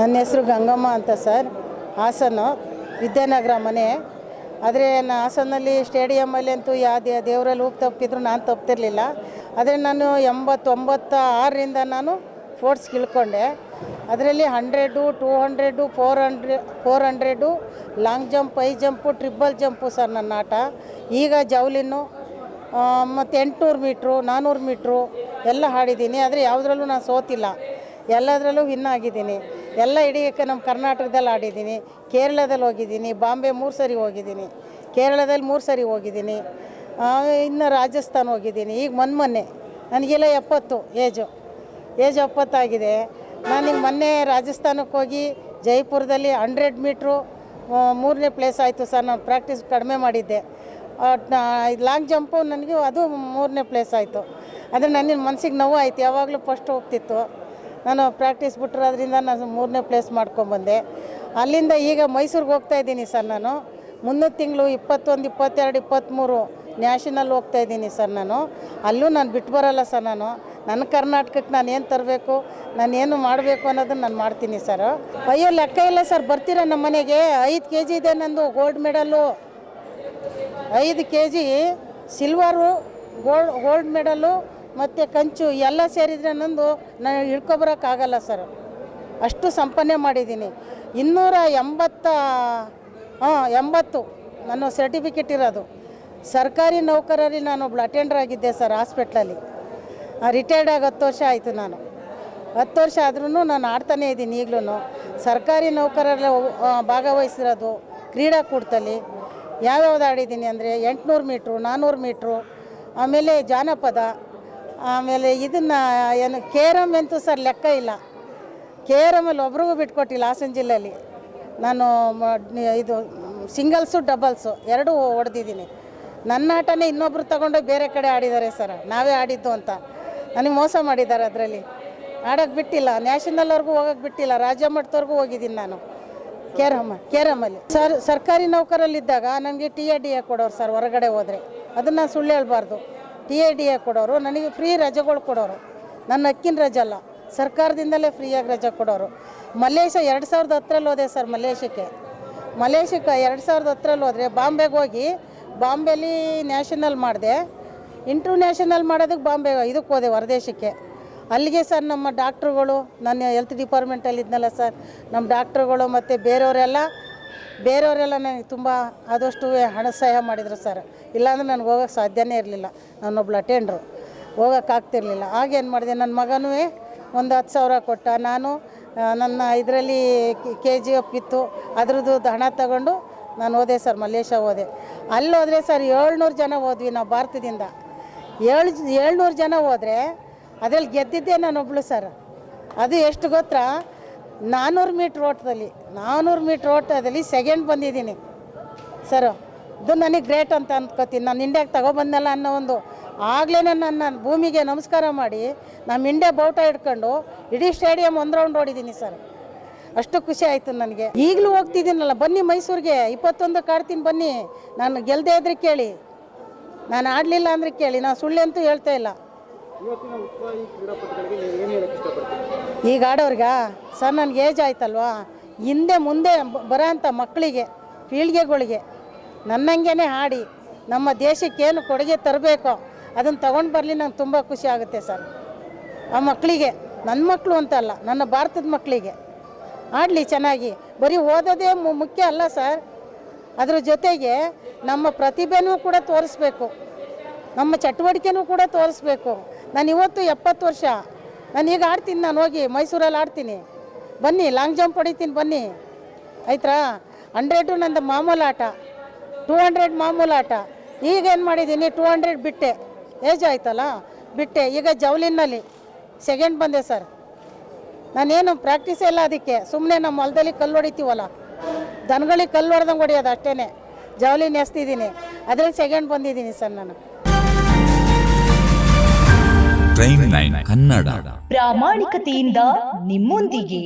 ನನ್ನ ಹೆಸರು ಗಂಗಮ್ಮ ಅಂತ ಸರ್, ಹಾಸನ, ವಿದ್ಯಾನಗರ ಮನೆ. ಆದರೆ ನಾನು ಹಾಸನಲ್ಲಿ ಸ್ಟೇಡಿಯಮ್ಮಲ್ಲಿ ಅಂತೂ ಯಾವ ದೇವರಲ್ಲಿ ಹೋಗಿ ತಪ್ಪಿದ್ರು ನಾನು ತಪ್ತಿರಲಿಲ್ಲ. ಆದರೆ ನಾನು ಎಂಬತ್ತೊಂಬತ್ತ ಆರರಿಂದ ನಾನು ಫೋರ್ಟ್ಸ್ ಕಿಳ್ಕೊಂಡೆ ಅದರಲ್ಲಿ hundred two hundred four hundred four hundred long jump high jump triple jump sir ನನ್ನ ಆಟ. ಈಗ ಜವ್ಲಿನ್ನು ಮತ್ತು ಎಂಟುನೂರು ಮೀಟ್ರು ನಾನ್ನೂರು ಮೀಟ್ರು ಎಲ್ಲ ಹಾಡಿದ್ದೀನಿ ಆದರೆ ಯಾವುದ್ರಲ್ಲೂ ನಾನು ಸೋತಿಲ್ಲ. ಎಲ್ಲದರಲ್ಲೂ ವಿನ್ ಆಗಿದ್ದೀನಿ. ಎಲ್ಲ ಇಡೀ ನಮ್ಮ ಕರ್ನಾಟಕದಲ್ಲಿ ಆಡಿದ್ದೀನಿ, ಕೇರಳದಲ್ಲಿ ಹೋಗಿದ್ದೀನಿ, ಬಾಂಬೆ ಮೂರು ಸರಿ ಹೋಗಿದ್ದೀನಿ, ಕೇರಳದಲ್ಲಿ ಮೂರು ಸರಿ ಹೋಗಿದ್ದೀನಿ ಇನ್ನು ರಾಜಸ್ಥಾನ ಹೋಗಿದ್ದೀನಿ, ಈಗ ಮೊನ್ನೆ ಮೊನ್ನೆ, ನನಗೆಲ್ಲ ಎಪ್ಪತ್ತು ಏಜು, ಏಜ್ ಎಪ್ಪತ್ತಾಗಿದೆ ನಾನೀಗ ಮೊನ್ನೆ ರಾಜಸ್ಥಾನಕ್ಕೆ ಹೋಗಿ ಜೈಪುರದಲ್ಲಿ ಹಂಡ್ರೆಡ್ ಮೀಟ್ರು ಮೂರನೇ ಪ್ಲೇಸ್ ಆಯಿತು ಸರ್, ನಾನು ಪ್ರಾಕ್ಟೀಸ್ ಕಡಿಮೆ ಮಾಡಿದ್ದೆ. ಲಾಂಗ್ ಜಂಪು ನನಗೆ ಅದು ಮೂರನೇ ಪ್ಲೇಸ್ ಆಯಿತು. ಅಂದರೆ ನನ್ನ ಮನಸ್ಸಿಗೆ ನೋವು ಆಯಿತು, ಯಾವಾಗಲೂ ಫಸ್ಟ್ ಹೋಗ್ತಿತ್ತು. ನಾನು ಪ್ರಾಕ್ಟೀಸ್ ಬಿಟ್ಟಿರೋದ್ರಿಂದ ನಾನು ಮೂರನೇ ಪ್ಲೇಸ್ ಮಾಡ್ಕೊಂಬಂದೆ ಅಲ್ಲಿಂದ ಈಗ ಮೈಸೂರಿಗೆ ಹೋಗ್ತಾ ಇದ್ದೀನಿ ಸರ್ ನಾನು. ಮುಂದಿನ ತಿಂಗಳು ಇಪ್ಪತ್ತೊಂದು, ಇಪ್ಪತ್ತೆರಡು ಇಪ್ಪತ್ತ್ಮೂರು ನ್ಯಾಷನಲ್ ಹೋಗ್ತಾ ಇದ್ದೀನಿ ಸರ್ ನಾನು. ಅಲ್ಲೂ ನಾನು ಬಿಟ್ಟು ಬರಲ್ಲ ಸರ್ ನಾನು. ನನ್ನ ಕರ್ನಾಟಕಕ್ಕೆ ನಾನು ಏನು ತರಬೇಕು, ನಾನು ಏನು ಮಾಡಬೇಕು ಅನ್ನೋದನ್ನು ನಾನು ಮಾಡ್ತೀನಿ ಸರ್. ಅಯ್ಯೋ, ಲೆಕ್ಕ ಇಲ್ಲ ಸರ್. ಬರ್ತೀರಾ ನಮ್ಮ ಮನೆಗೆ? ಐದು ಕೆ ಜಿ ಇದೆ ನಂದು ಗೋಲ್ಡ್ ಮೆಡಲ್ಲು ಐದು K G silver gold gold medal ಮತ್ತು ಕಂಚು ಎಲ್ಲ ಸೇರಿದರೆ ನಂದು ನಾನು ಹಿಡ್ಕೊಬರೋಕ್ಕಾಗಲ್ಲ ಸರ್. ಅಷ್ಟು ಸಂಪನ್ನೆ ಮಾಡಿದ್ದೀನಿ. ಇನ್ನೂರ ಎಂಬತ್ತ, ಹಾಂ, ಎಂಬತ್ತು ನನ್ನ ಸರ್ಟಿಫಿಕೇಟ್ ಇರೋದು. ಸರ್ಕಾರಿ ನೌಕರರಲ್ಲಿ ನಾನು ಅಟೆಂಡರ್ ಆಗಿದ್ದೆ ಸರ್ ಹಾಸ್ಪಿಟ್ಲಲ್ಲಿ. ರಿಟೈರ್ಡ್ ಆಗಿ ಹತ್ತು ವರ್ಷ ಆಯಿತು ನಾನು. ಹತ್ತು ವರ್ಷ ಆದ್ರೂ ನಾನು ಆಡ್ತಾನೇ ಇದ್ದೀನಿ ಈಗಲೂ ಸರ್ಕಾರಿ ನೌಕರರ ಭಾಗವಹಿಸಿರೋದು ಕ್ರೀಡಾಕೂಟದಲ್ಲಿ ಯಾವ್ಯಾವ್ದು ಆಡಿದ್ದೀನಿ ಅಂದರೆ ಎಂಟುನೂರು ಮೀಟ್ರು ನಾನ್ನೂರು ಮೀಟ್ರು, ಆಮೇಲೆ ಜಾನಪದ ಆಮೇಲೆ ಇದನ್ನು, ಏನು ಕೇರಮ್ ಅಂತೂ ಸರ್ ಲೆಕ್ಕ ಇಲ್ಲ. ಕೇರಮಲ್ಲಿ ಒಬ್ರಿಗೂ ಬಿಟ್ಕೊಟ್ಟಿಲ್ಲ ಹಾಸನ ಜಿಲ್ಲೆಯಲ್ಲಿ. ನಾನು ಇದು, ಸಿಂಗಲ್ಸು, ಡಬಲ್ಸು, ಎರಡೂ ಹೊಡೆದಿದ್ದೀನಿ. ನನ್ನ ಆಟನೇ ಇನ್ನೊಬ್ರು ತಗೊಂಡೋಗಿ ಬೇರೆ ಕಡೆ ಆಡಿದ್ದಾರೆ ಸರ್. ನಾವೇ ಆಡಿದ್ದು ಅಂತ. ನನಗೆ ಮೋಸ ಮಾಡಿದ್ದಾರೆ ಅದರಲ್ಲಿ. ಆಡೋಕ್ಕೆ ಬಿಟ್ಟಿಲ್ಲ. ನ್ಯಾಷನಲ್ವರೆಗೂ ಹೋಗೋಕ್ಕೆ ಬಿಟ್ಟಿಲ್ಲ. ರಾಜ್ಯ ಮಟ್ಟದವರೆಗೂ ಹೋಗಿದ್ದೀನಿ ನಾನು. ಕೇರಮ್ಮ ಕೇರಮಲ್ಲಿ ಸರ್, ಸರ್ಕಾರಿ ನೌಕರಲ್ಲಿದ್ದಾಗ ನನಗೆ ಟಿ ಎ, ಡಿ ಎ ಕೊಡೋರು ಸರ್ ಹೊರಗಡೆ ಹೋದರೆ. ಅದನ್ನು ಸುಳ್ಳು ಹೇಳ್ಬಾರ್ದು. ಟಿ ಎ ಡಿ ಎ ಕೊಡೋರು, ನನಗೆ ಫ್ರೀ ರಜೆಗಳು ಕೊಡೋರು. ನನ್ನ ಅಕ್ಕಿನ ರಜೆ ಅಲ್ಲ, ಸರ್ಕಾರದಿಂದಲೇ ಫ್ರೀಯಾಗಿ ರಜೆ ಕೊಡೋರು. ಮಲೇಷ್ಯಾ ಎರಡು ಸಾವಿರದ ಹತ್ತರಲ್ಲಿ ಹೋದೆ ಸರ್ ಮಲೇಷ್ಯಕ್ಕೆ. ಮಲೇಷ್ಯಕ್ಕೆ ಎರಡು ಸಾವಿರದ ಹತ್ತರಲ್ಲಿ ಹೋದರೆ ಬಾಂಬೆಗೆ ಹೋಗಿ ಬಾಂಬೆಲಿ ನ್ಯಾಷನಲ್ ಮಾಡಿದೆ. ಇಂಟರ್ನ್ಯಾಷನಲ್ ಮಾಡೋದಕ್ಕೆ ಬಾಂಬೆ, ಇದಕ್ಕೆ ಹೋದೆ ಹೊರದೇಶಕ್ಕೆ. ಅಲ್ಲಿಗೆ ಸರ್ ನಮ್ಮ ಡಾಕ್ಟ್ರುಗಳು, ನನ್ನ ಹೆಲ್ತ್ ಡಿಪಾರ್ಟ್ಮೆಂಟಲ್ಲಿ ಇದ್ನಲ್ಲ ಸರ್, ನಮ್ಮ ಡಾಕ್ಟ್ರುಗಳು ಮತ್ತು ಬೇರೆಯವರೆಲ್ಲ ಬೇರೆಯವರೆಲ್ಲ ನನಗೆ ತುಂಬ ಆದಷ್ಟು ಹಣ ಸಹಾಯ ಮಾಡಿದರು ಸರ್. ಇಲ್ಲಾಂದ್ರೆ ನನಗೆ ಹೋಗೋಕ್ಕೆ ಸಾಧ್ಯನೇ ಇರಲಿಲ್ಲ. ನಾನೊಬ್ಳು ಅಟೆಂಡ್ರು ಹೋಗೋಕ್ಕಾಗ್ತಿರ್ಲಿಲ್ಲ ಆಗೇನು ಮಾಡಿದೆ? ನನ್ನ ಮಗನೂ ಒಂದು ಹತ್ತು ಸಾವಿರ ಕೊಟ್ಟ. ನಾನು ನನ್ನ ಇದರಲ್ಲಿ ಕೆ ಜಿ ಎಫ್ ಇತ್ತು. ಅದ್ರದ್ದು ಹಣ ತಗೊಂಡು ನಾನು ಹೋದೆ ಸರ್, ಮಲ್ಲೇಶ ಹೋದೆ. ಅಲ್ಲಿ ಹೋದರೆ ಸರ್ ಏಳ್ನೂರು ಜನ ಹೋದ್ವಿ ನಾವು ಭಾರತದಿಂದ. ಏಳು, ಏಳ್ನೂರು ಜನ ಹೋದರೆ ಅದರಲ್ಲಿ ಗೆದ್ದಿದ್ದೆ ನಾನೊಬ್ಳು ಸರ್. ಅದು ಎಷ್ಟು ಗೊತ್ತಾ? ನಾನ್ನೂರು ಮೀಟ್ರ್ ಓಟದಲ್ಲಿ ನಾನ್ನೂರು ಮೀಟ್ರ್ ಓಟದಲ್ಲಿ ಸೆಕೆಂಡ್ ಬಂದಿದ್ದೀನಿ. ಸರ್ ಇದು ನನಗೆ ಗ್ರೇಟ್ ಅಂತ ಅಂದ್ಕೋತೀನಿ ನಾನು ಇಂಡಿಯಾಗೆ ತಗೊಬಂದಲ್ಲ ಅನ್ನೋ ಒಂದು ಆಗಲೇ ನನ್ನ ಭೂಮಿಗೆ ನಮಸ್ಕಾರ ಮಾಡಿ ನಮ್ಮ ಇಂಡ್ಯಾ ಬೌಟ ಇಟ್ಕೊಂಡು ಇಡೀ ಸ್ಟೇಡಿಯಂ ಒಂದು ರೌಂಡ್ ಓಡಿದ್ದೀನಿ ಸರ್ ಅಷ್ಟು ಖುಷಿ ಆಯಿತು ನನಗೆ. ಈಗಲೂ ಹೋಗ್ತಿದ್ದೀನಲ್ಲ ಬನ್ನಿ ಮೈಸೂರಿಗೆ. ಇಪ್ಪತ್ತೊಂದು ಕಾಡ್ತೀನಿ ಬನ್ನಿ. ನಾನು ಗೆಲ್ಲದೆ ಇದ್ರೆ ಕೇಳಿ. ನಾನು ಆಡಲಿಲ್ಲ ಅಂದರೆ ಕೇಳಿ. ನಾನು ಸುಳ್ಳು ಅಂತೂ ಹೇಳ್ತಾ ಇಲ್ಲ. ಈಗ ಆಡೋರ್ಗಾ? ಸರ್, ನನಗೆ ಏಜ್ ಆಯ್ತಲ್ವಾ? ಹಿಂದೆ ಮುಂದೆ ಬರೋ ಅಂಥ ಮಕ್ಕಳಿಗೆ, ಪೀಳಿಗೆಗಳಿಗೆ ನನ್ನಂಗೆ ಹಾಡಿ, ನಮ್ಮ ದೇಶಕ್ಕೇನು ಕೊಡುಗೆ ತರಬೇಕೋ, ಅದನ್ನು ತಗೊಂಡು ಬರಲಿ ನಂಗೆ ತುಂಬ ಖುಷಿ ಆಗುತ್ತೆ ಸರ್. ಆ ಮಕ್ಕಳಿಗೆ ನನ್ನ ಮಕ್ಕಳು ಅಂತಲ್ಲ ನನ್ನ ಭಾರತದ ಮಕ್ಕಳಿಗೆ ಆಡಲಿ ಚೆನ್ನಾಗಿ. ಬರೀ ಓದೋದೇ ಮುಖ್ಯ ಅಲ್ಲ ಸರ್. ಅದರ ಜೊತೆಗೆ ನಮ್ಮ ಪ್ರತಿಭೆನೂ ಕೂಡ ತೋರಿಸ್ಬೇಕು. ನಮ್ಮ ಚಟುವಟಿಕೆನೂ ಕೂಡ ತೋರಿಸ್ಬೇಕು. ನಾನು ಇವತ್ತು ಎಪ್ಪತ್ತು ವರ್ಷ, ನಾನು ಈಗ ಆಡ್ತೀನಿ, ನಾನು ಹೋಗಿ ಮೈಸೂರಲ್ಲಿ ಆಡ್ತೀನಿ. ಬನ್ನಿ ಲಾಂಗ್ ಜಂಪ್ ಹೊಡಿತೀನಿ ಬನ್ನಿ. ಆಯ್ತಾ ಹಂಡ್ರೆಡು ನಂದು ಮಾಮೂಲು ಆಟ. ಟೂ ಹಂಡ್ರೆಡ್ ಮಾಮೂಲು ಆಟ. ಈಗ ಏನು ಮಾಡಿದ್ದೀನಿ ಟೂ ಹಂಡ್ರೆಡ್ ಬಿಟ್ಟೆ. ಏಜ್ ಆಯ್ತಲ್ಲ? ಬಿಟ್ಟೆ. ಈಗ ಜವ್ಲಿನಲ್ಲಿ ಸೆಕೆಂಡ್ ಬಂದೆ ಸರ್ ನಾನೇನು ಪ್ರಾಕ್ಟೀಸ್ ಇಲ್ಲ ಅದಕ್ಕೆ. ಸುಮ್ಮನೆ ನಮ್ಮ ಹೊಲದಲ್ಲಿ ಕಲ್ಲು ಹೊಡಿತೀವಲ್ಲ? ದನಗಳಿಗೆ ಕಲ್ಲು ಹೊಡೆದಂಗೆ ಹೊಡೆಯೋದು ಅಷ್ಟೇ ಜವಲಿನ ಎಸ್ತಿದ್ದೀನಿ ಅದರಲ್ಲಿ ಸೆಕೆಂಡ್ ಬಂದಿದ್ದೀನಿ ಸರ್ ನಾನು. ಪ್ರೈಮ್ ನೈನ್ ಕನ್ನಡ ಪ್ರಾಮಾಣಿಕತೆಯಿಂದ ನಿಮ್ಮೊಂದಿಗೆ.